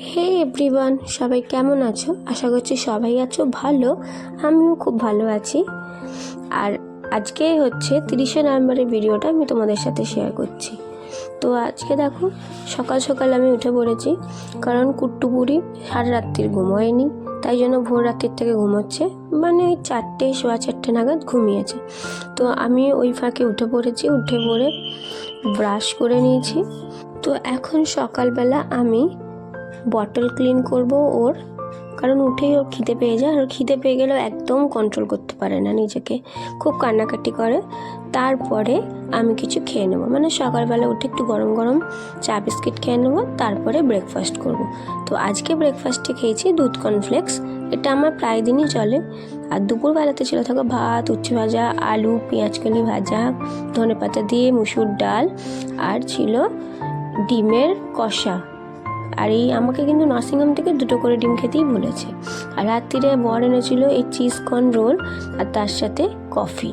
হে everyone, সবাই কেমন আছো? আশা করছি সবাই আছো ভালো। আমিও খুব ভালো আছি। আর আজকে হচ্ছে তিরিশে নভেম্বরের ভিডিওটা আমি তোমাদের সাথে শেয়ার করছি। তো আজকে দেখো, সকাল সকাল আমি উঠে পড়েছি, কারণ কুট্টুপুরি সারা রাত্রির ঘুমোয়নি, তাই জন্য ভোর রাত্রির থেকে ঘুমোচ্ছে। মানে ওই চারটে, সোয়া চারটে নাগাদ ঘুমিয়েছে। তো আমি ওই ফাঁকে উঠে পড়েছি, উঠে পড়ে ব্রাশ করে নিয়েছি। তো এখন সকালবেলা আমি বটল ক্লিন করব ওর। কারণ উঠেই ওর খিদে পেয়ে যায়। আর খিদে পেয়ে গেলেও একদম কন্ট্রোল করতে পারে না নিজেকে। খুব কান্নাকাটি করে। তারপরে আমি কিছু খেয়ে নেব। মানে সকালবেলা উঠে একটু গরম গরম চা বিস্কিট খেয়ে নেব। তারপরে ব্রেকফাস্ট করব। তো আজকে ব্রেকফাস্টে খেয়েছি দুধ কর্নফ্লেক্স এটা আমার প্রায় দিনই চলে। আর দুপুরবেলাতে ছিল থাকো ভাত, উচ্ছে ভাজা, আলু, পেঁয়াজ পেঁয়াজকলি ভাজা ধনে পাতা দিয়ে মুসুর ডাল। আর ছিল ডিমের কষা। আর এই আমাকে কিন্তু নার্সিংহোম থেকে দুটো করে ডিম খেতেই বলেছে। আর রাত্রিরে বর এনেছিল এই চিজ কর্ন রোল আর তার সাথে কফি।